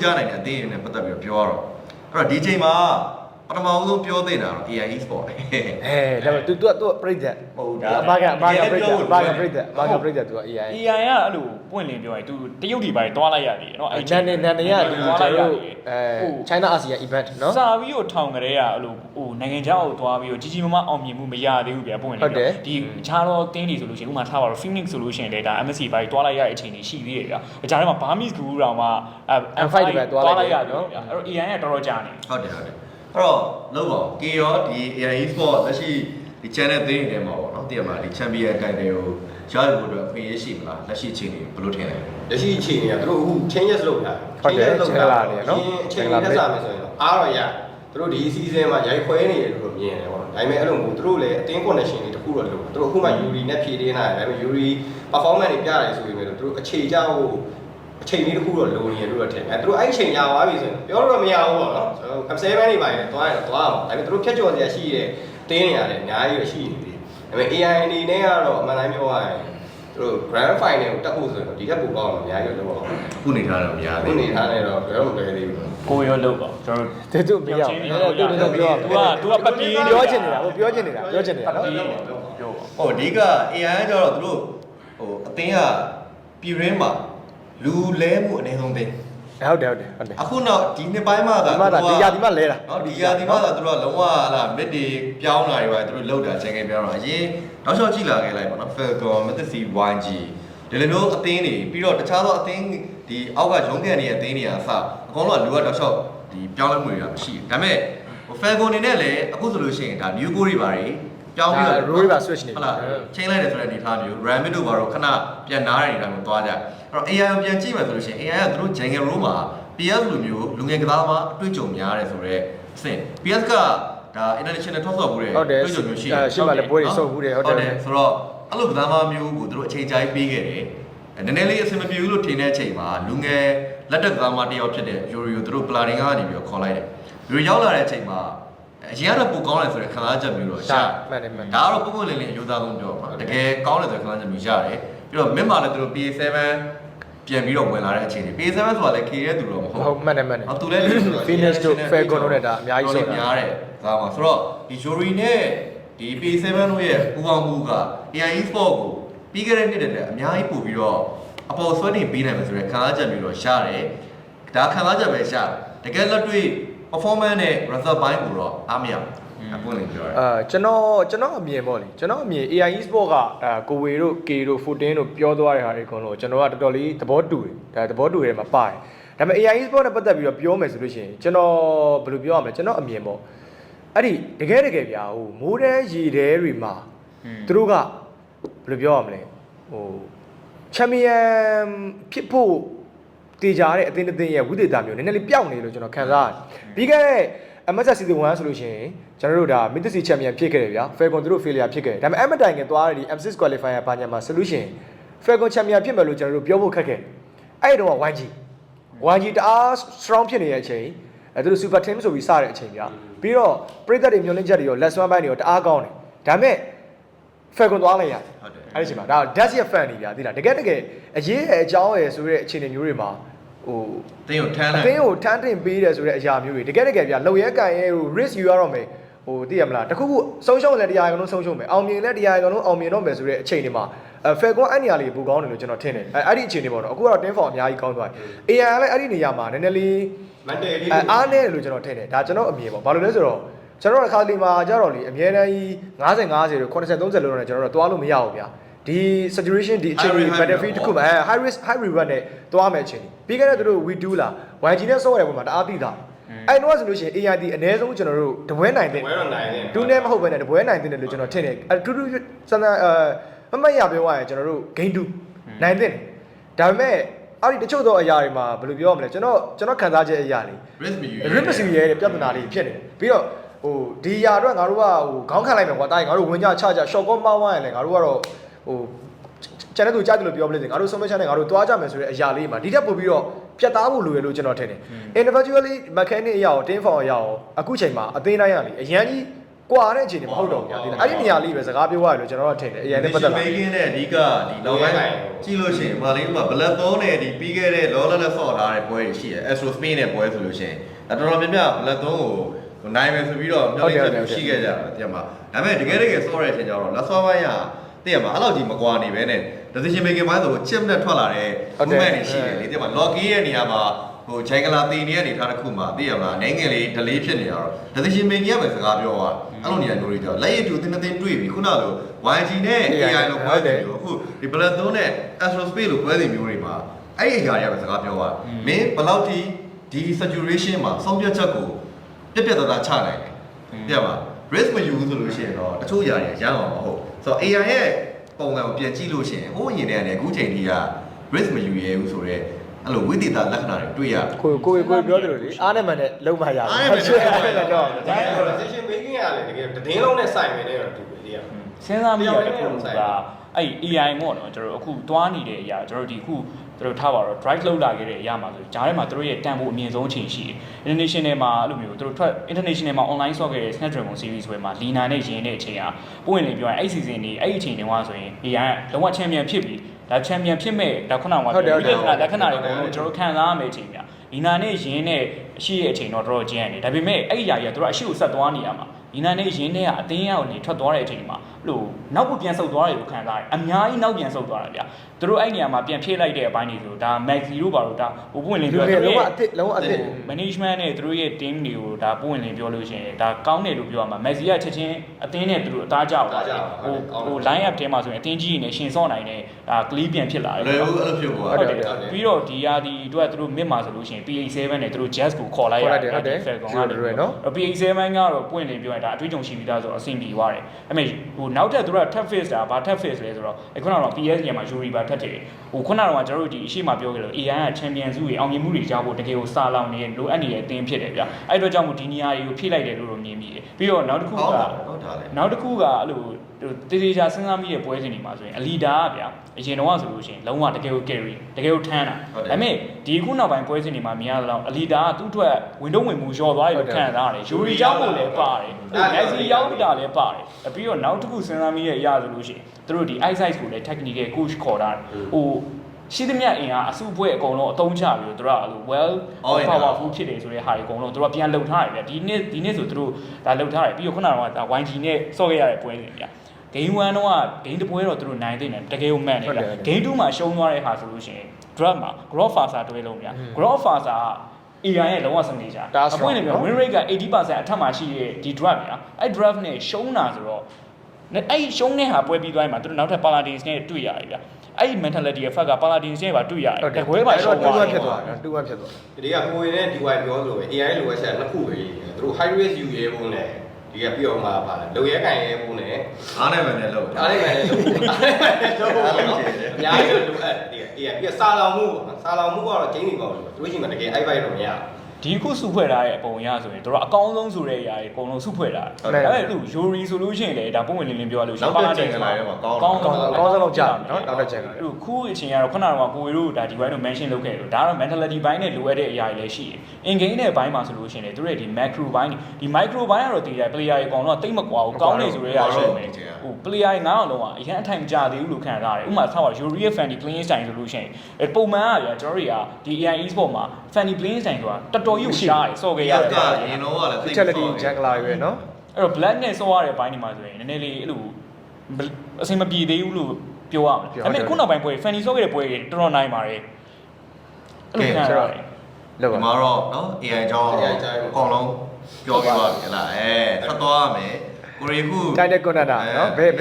ကြားနိုင်တဲ့အသေးအနဲ့ပတ်သက်ပြီးတော့ပြောရတော့အဲ့တော့ဒီချိန်မှာ ပထမဦးဆုံးပြောသင့်တာတော့ AI e-sport အဲဒါပေမဲ့ तू तू तू ပြိတ္တ မဟုတ်ဘူးဒါ အဘာကအဘာကပြိတ္တ ပြောဖို့ အဘာကပြိတ္တအဘာကပြိတ္တ तू AI AI ကအဲ့လိုပွင့်လင်းပြောရင် तू တရုတ်ဒီပိုင်းတွားလိုက်ရတယ်เนาะ နန်နေနန်နေရဒီ တွား ကျွန် လိုက်ရ တော် တ တို့ ယ် အဲ China ASEAN event နော် စာပြီးတော့ထောင်ကြတဲ့ကအဲ့လိုဟိုနိုင်ငံခြားကိုသွားပြီးတော့ကြီးကြီးမားမားအောင်မြင်မှုမရသေးဘူးဗျပွင့်လင်း ဟုတ်တယ် ဒီအခြားတော့တင်းနေဆိုလို့ရှိရင်ဥပမာထားပါတော့ Phoenix ဆိုလို့ရှိရင်လည်းဒါ MSC ပိုင်းတွားလိုက်ရတဲ့အချိန်တွေရှိသေးတယ်ဗျအကြမ်းထဲမှာ Burmese Guru တောင်မှ M5 တွေပဲတွားလိုက်ရတယ်နော် ဗျအဲ့တော့ AI ကတော်တော်ကြာနေ ဟုတ်တယ်ဟုတ်တယ် အဲ့တော့လုံးပါကေရောဒီ AI e-sport လက်ရှိဒီ channel သိနေတယ်မှာပေါ့နော်တည်ရမှာဒီ champion ကိုင်တွေကိုရရဖို့အတွက်အခွင့်အရေးရှိမလားလက်ရှိအချိန်တွေဘယ်လိုထင်လဲလက်ရှိအခြေအနေကသူတို့အခု changes လုပ်တာဟုတ်တယ် changes လုပ် change လာတယ်နော်အချိန်နဲ့ဆက်မယ်ဆိုရင်တော့အားတော့ရသူတို့ဒီ season မှာရိုက်ခွဲနေတယ်လို့မြင်တယ်ပေါ့နော်ဒါပေမဲ့အဲ့လိုမျိုးသူတို့လည်းအတင်း connection တွေတခုတော့လုပ်တယ်သူတို့အခုမှ Yuri နဲ့ဖြည့်တင်းလာတယ်ဒါပေမဲ့ Yuri performance တွေပြရတယ်ဆိုပေမဲ့သူတို့အခြေကြောက် အချိန်လေးတစ်ခုတော့လိုနေတယ်လို့တော့ထင်တယ်အဲသူတို့အဲ့အချိန်ကြာသွားပြီဆိုရင်ပြောလို့တော့မရဘူးပေါ့နော်ကျွန်တော် M7 တွေပါရင်သွားရင်တော့သွားအောင်ဒါပေမဲ့သူတို့ဖြတ်ကျော်စရာရှိတဲ့တင်းနေရတယ်အများကြီးတော့ရှိနေပြီဒါပေမဲ့ AI အနေနဲ့ကတော့အမှန်တိုင်းပြောရရင်သူတို့ grand final ကိုတက်ဖို့ဆိုရင်တော့ဒီထက်ပိုကောင်းအောင်အများကြီးတော့လုပ်အောင်အခုနေထားတယ်မရအခုသေးနေဘူးထားနေတော့ဘယ်တော့မပဲသေးဘူးကိုရောလုပ်ပါကျွန်တော်တဲ့သူမရဘူးအဲ့ဒါသူတို့ပြော तू က तू ကပပီးပြောချင်နေတာဟိုပြောချင်နေတာပြောချင်နေတာနော်ပြောပါဟိုအဓိက AI ကကြတော့သူတို့ဟိုအတင်းကပြည်ရင်းမှာ လူလဲမှုအနေဆုံးသိဟုတ်တယ်ဟုတ်တယ်ဟုတ်တယ်အခုနောက်ဒီနှစ်ပိုင်းမှာသာဒီမှာသာဒီရာဒီမှာလဲတာနော်ဒီရာဒီမှာသာသူတို့ကလုံးဝဟလာမစ်တွေပြောင်းလာတွေပါသူတို့လောက်တာချိန်ခင်ပြောင်းတော့အရင်နောက်လျှောက်ကြည့်လာခဲ့လိုက်ပါနော် Falcon Mythic YG ဒီလိုမျိုးအသင်းတွေပြီးတော့တခြားသောအသင်းဒီအောက်ကရုံးကန်တွေရဲ့အသင်းတွေကအစအကုန်လုံးကလူကတောက်လျှောက်ဒီပြောင်းလဲမှုတွေကမရှိဘူးဒါပေမဲ့ဟို Falcon နေနဲ့လည်းအခုဆိုလို့ရှိရင်ဒါ new goal တွေပါတွေ ပြောင်းပြီးတော့ roll တွေပါ switch နေပြီဟုတ်လားချိန်လိုက်တယ်ဆိုတဲ့အနေအထားမျိုး Ramit တို့ဘာတော့ခဏပြန်နားတဲ့အနေအထားမျိုးသွားကြအဲ့တော့ AI ကိုပြန်ကြည့်မှဆိုလို့ရှိရင် AI ကသူတို့ Jungle Room မှာ PS လိုမျိုးလူငယ်ကစားမှာအတွေ့အကြုံများတယ်ဆိုတော့အဆင့် PS ကဒါ international ထောက်ဆော့မှုတွေဟုတ်တယ်တွေ့ကြုံမျိုးရှိတအဲယ်ရှေ့မှာလည်းပွဲတွေစုပ်ဘူးတယ်ဟုတ်တယ်ဆိုတော့အဲ့လိုကစားမမျိုးကိုသူတို့အချိန်ကြာပေးခဲ့တယ်အဲနည်းနည်းလေးအဆင်မပြေဘူးလို့ထင်တဲ့အချိန်မှာလူငယ်လက်တက်ကစားမတစ်ယောက်ဖြစ်တဲ့ Yuri ကိုသူတို့ planning ကနေပြီးတော့ခေါ်လိုက်တယ် Yuri ရောက်လာတဲ့အချိန်မှာ အရင်ကတော့ပိုကောင်းတယ်ဆိုတဲ့ခံစားချက်မျိုးတော့ရှာရှာမှန်တယ်မှန်တယ်ဒါကတော့ပုံပုံလင်းလင်းအယူသားဆုံးပြောပါတကယ်ကောင်းတယ်ဆိုတဲ့ခံစားချက်မျိုးရတယ်ပြီးတော့မင်းမာလည်းသူတို့ PS7 ပြန်ပြီးတော့ဝင်လာတဲ့အချိန်တွေ PS7 ဆိုတာလည်း K ရဲ့သူတော့မဟုတ်ဟုတ်မှန်တယ်မှန်တယ်အော်သူလည်း Phoenix တို့ Falcon တို့နဲ့ဒါအများကြီးဆိုတာများတယ်ဒါမှဆိုတော့ဒီ Yuri နဲ့ဒီ PS7 တို့ရဲ့ပူပေါင်းမှုက AI Sport ကိုပြီးခဲ့တဲ့နှစ်တည်းကအများကြီးပို့ပြီးတော့အပေါ်ဆွဲနေပေးနိုင်မယ်ဆိုတဲ့ခံစားချက်မျိုးတော့ရတယ်ဒါခံစားချက်ပဲရတယ်တကယ်လက်တွေ့ performance နဲ့ result ဘိုင်းကိုတော့အားမရဘူးအပွင့်လည်းပြောရတယ်အာကျွန်တော်ကျွန်တော်အမြင်ပေါ့လေကျွန်တော်အမြင် AI e-sport ကအာကိုဝေတို့ K တို့14တို့ပြောသွားတဲ့ဟာတွေအကုန်လုံးကျွန်တော်ကတော်တော်လေးသဘောတူတယ်ဒါသဘောတူတယ်မှာပါတယ်ဒါပေမဲ့ AI e-sport နဲ့ပတ်သက်ပြီးတော့ပြောမယ်ဆိုလို့ရှိရင်ကျွန်တော်ဘယ်လိုပြောရမလဲကျွန်တော်အမြင်ပေါ့အဲ့ဒီတကယ်တကယ်ဗျာဟိုမိုးတဲရေတဲတွေမှာသူတို့ကဘယ်လိုပြောရမလဲဟိုချန်ပီယံဖြစ်ဖို့ တည်ကြတဲ့အသင်းတစ်သင်းရဲ့ဝိသေသမျိုးနည်းနည်းလေးပျောက်နေလို့ကျွန်တော်ခံစားရတယ်ပြီးခဲ့တဲ့ MS season 1ဆိုလို့ရှိရင်ကျွန်တော်တို့ဒါ Mid Season Champion ဖြစ်ခဲ့တယ်ဗျာ Falcon သူတို့ failure ဖြစ်ခဲ့တယ်ဒါပေမဲ့အမတိုင်ခင်သွားတဲ့ဒီ M6 qualifier ဘာညာမှာ solution Falcon Champion ဖြစ်မယ်လို့ကျွန်တော်တို့ပြောဖို့ခက်ခဲ့အဲ့ဒီတော့ YG YG တအား strong ဖြစ်နေတဲ့အချိန်အဲသူတို့ super team ဆိုပြီးစတဲ့အချိန်ဗျာပြီးတော့ပြည်သက်တွေမျောလင့်ချက်တွေရော let's one ဘိုင်းတွေရောတအားကောင်းတယ်ဒါပေမဲ့ Falcon သွားလိုက်ရတယ်ဟုတ်တယ် အဲ့ဒီအချိန်မှာဒါ Dash ရဲ့ fan တွေဗျာသိလားတကယ်တကယ်အရေးရဲ့အကြောင်းရဲ့ဆိုတဲ့အခြေအနေမျိုးတွေမှာဟိုတင်းကိုထမ်းအလိုက်သင်းကိုထမ်းတင်ပေးတယ်ဆိုတဲ့အရာမျိုးတွေတကယ်တကယ်ပြလုံရဲကန်ရဲဟို risk ယူရတော့မယ်ဟိုသိရမလားတခုခုဆုံးရှုံးလည်းတရားရကောင်လုံးဆုံးရှုံးမယ်အောင်မြင်လည်းတရားရကောင်လုံးအောင်မြင်တော့မယ်ဆိုတဲ့အချိန်တွေမှာအဲဖယ်ကွန်အဲ့နေရာလေးပူကောင်းတယ်လို့ကျွန်တော်ထင်တယ်အဲအဲ့ဒီအချိန်တွေပေါ့နော်အခုကတော့တင်းဖောင်အများကြီးကောင်းသွားတယ် AI ကလည်းအဲ့ဒီနေရာမှာနည်းနည်းလေးမန်တယ်လေးအဲအားနေတယ်လို့ကျွန်တော်ထင်တယ်ဒါကျွန်တော်အမြင်ပေါ့ဘာလို့လဲဆိုတော့ကျွန်တော်တို့အခါလေးမှာကြတော့လေအများတန်းကြီး90 50တို့80 30လို့တော့ကျွန်တော်တို့သွားလို့မရဘူးဗျာ ဒီ saturation ဒီအချိန်ကြီး benefit တစ်ခုမှာ high risk high reward နဲ့သွားမယ်အချိန်ကြီးပြီးခဲ့တဲ့သူတို့ we do လား YG နဲ့ဆော့ရတဲ့ပုံမှာတအားသိတာအဲ့တော့ဆိုလို့ရှိရင် AID အနည်းဆုံးကျွန်တော်တို့တပွဲနိုင်တဲ့ဝဲတော့နိုင်တယ်ဒူးနဲ့မဟုတ်ဘဲနဲ့တပွဲနိုင်တဲ့လို့ကျွန်တော်ထင်တယ်အတူတူစမ်းစမ်းအဲမမတ်ရပြောရရင်ကျွန်တော်တို့ game 2နိုင်တဲ့ဒါပေမဲ့အဲ့ဒီတချို့သောအရာတွေမှာဘယ်လိုပြောရမလဲကျွန်တော်ကျွန်တော်ခံစားချက်အရာတွေ risk မယူရစ်မစီရဲတဲ့ပြဿနာလေးဖြစ်နေတယ်ပြီးတော့ဟိုဒီຢာအတွက်ငါတို့ကဟိုခေါင်းခံလိုက်မယ်ကွာတားရင်ငါတို့ဝင်ကြချကြ short call မောင်းသွားရင်လည်းငါတို့ကတော့ ဟိုကျန်တဲ့သူကြားတယ်လို့ပြောပလိမ့်စေငါတို့ဆုံးမချမ်းနဲ့ငါတို့သွားကြမယ်ဆိုတဲ့အရာလေးမှာဒီထက်ပိုပြီးတော့ပြတ်သားဖို့လိုရလို့ကျွန်တော်ထင်တယ် individually mechanic အရာရော team form အရာရောအခုချိန်မှာအသေးတိုင်းရလေအရန်ကြီးကွာတဲ့အခြေအနေမဟုတ်တော့ဘူးညာဒီလားအဲ့ဒီနေရာလေးပဲစကားပြောရတယ်လို့ကျွန်တော်တို့ထင်တယ် AI နဲ့ပတ်သက်လာမေးခင်းတဲ့အဓိကဒီနောက်ပိုင်းကြည့်လို့ရှိရင်မာလေးတို့ကဘလက်သုံးနဲ့ဒီပြီးခဲ့တဲ့လောလလက်ဆော့ထားတဲ့ပွဲတွေရှိတယ် Astro Spain နဲ့ပွဲဆိုလို့ရှိရင်အတော်တော်များများဘလက်သုံးကိုနိုင်မယ်ဆိုပြီးတော့မျှော်လင့်ချက်ရှိခဲ့ကြတာတဲ့မှာဒါပေမဲ့တကယ်တကယ်ဆော့တဲ့အချိန်ကျတော့လက်ဆော့ပိုင်းက တည့်ရမှာအဲ့လောက်ကြီးမကွာနေပဲနဲ့ decision making ပိုင်းဆို chip နဲ့ထွက်လာတဲ့ movement တွေရှိတယ်လေတည့်မှာ login ရဲ့နေရာမှာဟိုဂျိုင်ကလာတင်နေတဲ့အနေထားတစ်ခုမှာသိရမလားနိုင်ငံလေး delay ဖြစ်နေရတော့ decision making ရမယ်စကားပြောသွားအဲ့လိုနေရာမျိုးတွေကြောင့်လက်ရည်တူတင်းတင်းတွေ့ပြီခုနလို YG နဲ့ AI လို့ပြောတယ်အခုဒီ Blood 3နဲ့ Astro Space လို့ပြောတဲ့မျိုးတွေမှာအဲ့ဒီအရာတွေကပဲစကားပြောသွားမင်းဘယ်လောက်ထိဒီ saturation မှာဆုံးဖြတ်ချက်ကိုပြက်ပြက်သားသားချနိုင်တယ်သိရပါ risk မယူဘူးဆိုလို့ရှိရင်တော့တချို့ຢာတွေရမ်းအောင်မဟုတ် ဆိုတော့ AI ရဲ့ပုံစံကိုပြန်ကြည့်လို့ရှိရင်ဟိုးအရင်တည်းကနေအခုချိန်ထိက risk မယူရဲဘူးဆိုတော့အဲ့လိုဝိသေသလက္ခဏာတွေတွေ့ရတယ်ကိုကိုကိုပြောတယ်လို့လေအားနဲ့မှန်နဲ့လုံးမရဘူးအားနဲ့မှန်နဲ့လုံးမရဘူးတော့ဒါပေမဲ့ decision making ကလည်းတကယ်တင်းလုံးနဲ့ဆိုင်နေတယ်တော့တူတယ်လေစဉ်းစားမိရတဲ့ပုံကအဲ့ AI ပေါ့နော်ကျွန်တော်တို့အခုသွားနေတဲ့အရာကျွန်တော်တို့ဒီအခု ကျွန်တော်ထားပါတော့ drive လောက်လာခဲ့တဲ့အရာမှာဆိုဂျားထဲမှာတို့ရဲ့တန်ဖို့အမြင့်ဆုံးအချိန်ရှိတယ် international မှာအဲ့လိုမျိုးတို့ထွက် international မှာ online ဆော့ခဲ့တဲ့ Snapdragon series ဝယ်မှာ Lina နဲ့ရင်းတဲ့အချိန်ကပွင့်လင်းပြောရင်အဲ့ season တွေအဲ့အချိန်တွေကဆိုရင် AI ကလုံးဝ champion ဖြစ်ပြီဒါ champion ဖြစ်မဲ့ဒါခုနကပြောပြီးတဲ့လက္ခဏာတွေအကုန်လုံးကျွန်တော်ခံစားရမယ့်အချိန်များဒီနာနဲ့ရင်းနဲ့အရှိရဲ့အချိန်တော့တော်တော်ကျန်တယ်ဒါပေမဲ့အဲ့ဒီຢာကြီးကတို့ကအရှိကိုဆက်သွားနေရမှာ ဒီနာနဲ့ရင်းနဲ့ကအတင်းရအောင်နေထွက်သွားတဲ့အချိန်မှာလို့နောက်ကိုပြန်ဆုတ်သွားတယ်လို့ခံစားရတယ်အများကြီးနောက်ပြန်ဆုတ်သွားတယ်ဗျာတို့အဲ့နေရာမှာပြန်ဖြည့်လိုက်တဲ့အပိုင်းတွေဆိုဒါ Maxi တို့ပါတော့ဒါဟိုပွင့်လင်းလူပြောတွေသူလုံးဝရဲ့အစ်စ်လုံးဝအစ်စ် management နဲ့သူတို့ရဲ့ team တွေကိုဒါပွင့်လင်းပြောလို့ရှိရင်ဒါကောင်းတယ်လို့ပြောရမှာ Maxi ကချက်ချင်းအသင်းနဲ့သူတို့အသားကြောက်သွားတယ်ဟိုဟို line up ထဲမှာဆိုရင်အသင်းကြီးနေရှင်စော့နိုင်တဲ့ဒါ clean ပြန်ဖြစ်လာတယ်လွယ်ဘူးအဲ့လိုဖြစ်ပေါ်ဟုတ်တာတယ်ပြီးတော့ဒီယာဒီတို့ကသူတို့မစ်မှာဆိုလို့ရှိရင် PA7 နဲ့သူတို့ jazz ကိုခေါ်လိုက်ရတယ်ဟုတ်တယ် Falcon ဟုတ်တယ်ကနေနော် PA7 ကတော့ပွင့်နေပြောရင်ဒါအတွေ့အကြုံရှိပြီးသားဆိုတော့အဆင်ပြေသွားတယ်အဲ့မဲ့ဟိုနောက်ထပ်သူတို့က tap face တာဘာ tap face လဲဆိုတော့အခုနကတော့ PS ညမှာ Yuri ပါထပ်တယ်ဟိုခုနကတော့ကျွန်တော်တို့ဒီအရှိမပြောခဲ့လို့ AI က champion စုတွေအောင်မြင်မှုတွေကြားဖို့တကယ်ကိုစာလောင်နေလိုအပ်နေတဲ့အသင်းဖြစ်တယ်ဗျအဲ့အတွက်ကြောင့်မို့ဒီနေရာတွေကိုဖြည့်လိုက်တယ်လို့တော့မြင်မိတယ်ပြီးတော့နောက်တစ်ခုဟုတ်ကတာဟုတ်တာလေနောက်တစ်ခုကအဲ့လို တေးသေးချာစဉ်းစားမိတဲ့ပွဲစဉ်တွေမှာဆိုရင်အလီဒါကဗျာအရင်တော့ဆိုလို့ရှိရင်လုံးဝတကယ်ကို carry တကယ်ကိုထမ်းတာဟုတ်တယ်ဒါပေမဲ့ဒီခုနောက်ပိုင်းပွဲစဉ်တွေမှာမြင်ရတော့အလီဒါကသူ့အတွက်ဝင်တော့ဝင်မှုလျော့သွားတယ်လို့ခံစားရတယ်ယူရီရောက်ဖို့လည်းပါတယ်မက်ဆီရောက်တာလည်းပါတယ်ပြီးတော့နောက်တစ်ခုစဉ်းစားမိတဲ့အရာဆိုလို့ရှိရင်သူတို့ဒီ eyesight ကိုလည်း technical coach ခေါ်တာဟိုရှိသမျှအင်အားအစုအဖွဲ့အကုန်လုံးအသုံးချပြီးတော့သူတို့ကအဲ့လို well powerful ဖြစ်တယ်ဆိုတဲ့ဟာတွေအကုန်လုံးသူတို့ကပြန်လှုပ်ထားတယ်ဗျဒီနေ့ဒီနေ့ဆိုသူတို့ဒါလှုပ်ထားတယ်ပြီးတော့ခုနကတော့ဒါ YG နဲ့ဆော့ခဲ့ရတဲ့ပွဲစဉ်ဗျ game 1တော့ game တစ်ပွဲတော့သူတို့နိုင်သိတယ်တကယ်ကိုမှန်တယ်ဗျ game 2မှာရှုံးသွားတဲ့ဟာဆိုလို့ရှိရင် drop မှာ grow faster တွဲလုံးဗျ grow faster က AI ရဲ့လုံးဝစနေကြအပွင့်နေပြ win rate က80%အထက်မှာရှိတဲ့ဒီ drop ဗျအဲ့ drop နဲ့ရှုံးတာဆိုတော့အဲ့ရှုံးတဲ့ဟာပွဲပြီးသွားရင်မှာသူတို့နောက်ထပ် paladins နဲ့တွေ့ရတယ်ဗျအဲ့ဒီ mentality effect က paladins နဲ့ပါတွေ့ရတယ်တကွဲပါရှုံးတူသွားဝတယ်ဖြစ်သွားတယ်တူဝဖြစ်သွားဒီကကိုယ်နဲ့ DY ပြောလို့ပဲ AI လိုအပ်ချက်နှစ်ခုပဲရေးတယ်သူတို့ high risk ယူရဲဖို့နဲ့ ဒီကပြီးတော့မှပါလုံရဲကန်ရဲဖို့နဲ့အားနဲ့ပဲနဲ့လို့အားလိုက်မယ်လို့အားလိုက်မယ်လို့အများကြီးလိုအပ်ဒီက AI ပြီးတော့စာလောင်မှုပေါ့စာလောင်မှုကတော့ကျင်းနေပါဘူးသူတို့ရှိမှတကယ် i5 တော့မရဘူး ဒီခုစုဖွဲ့ထားတဲ့အပုံအရဆိုရင်တို့အကောင်းဆုံးဆိုတဲ့အရာတွေအကုန်လုံးစုဖွဲ့ထားတယ်အဲ့ဒါလို့ယူရီဆိုလို့ရှိရင်လေဒါပုံဝင်လင်းလင်းပြောရလို့ရှိရင်ကောင်းကောင်းဆုံးလောက်ကြာနော်နောက်တစ်ချက်အဲ့လိုခုအချိန်ကတော့ခုနကတော့ကိုဝေတို့ဒါဒီဘိုင်းတို့ mention လုပ်ခဲ့တယ်လို့ဒါကတော့ mentality ဘိုင်းနဲ့လိုအပ်တဲ့အရာတွေလည်းရှိတယ် in game နဲ့ဘိုင်းမှာဆိုလို့ရှိရင်လေတို့ရဲ့ဒီ macro ဘိုင်းဒီ micro ဘိုင်းကတော့တည်တယ် player တွေအကုန်လုံးကတိတ်မကွာဘူးကောင်းနေဆိုတဲ့အရာရှိမယ်ဟို player တွေငါးအောင်လုံးကအရင်အထိုင်မကြသေးဘူးလို့ခံစားရတယ်ဥပမာဆောက်ပါ Yuri ရဲ့ Fanny playing style ဆိုလို့ရှိရင်ပုံမှန်ကဗျာကျွန်တော်တွေကဒီ AI e-sport မှာ Fanny playing style ဆိုတာတော်တော်ကြီးကိုရှားတယ်စော်ခဲ့ရ ရ တယ် ကရင်တော့ကလည်း utility jungler တွေပဲเนาะ အဲ့တော့ black နဲ့စောရတဲ့ဘိုင်းဒီမှာဆိုရင်နည်းနည်းလေးအဲ့လိုအဆင်မပြေသေးဘူးလို့ပြောရမှာဒါပေမဲ့ခုနောက်ပိုင်းပွဲ Fanny စောခဲ့တဲ့ပွဲတွေတော်တော်နိုင်ပါတယ်အဲ့လိုခံရတယ် လောက် ဒီ ပါ မှာတော့နော် AI အကြောင်းတော့အကောင်လုံးပြောပြပါပြီဟလားအဲဆက်သွားရမယ်ကိုရီခု တိုက်တဲ့ကွန်နတာเนาะဘယ်ဘယ်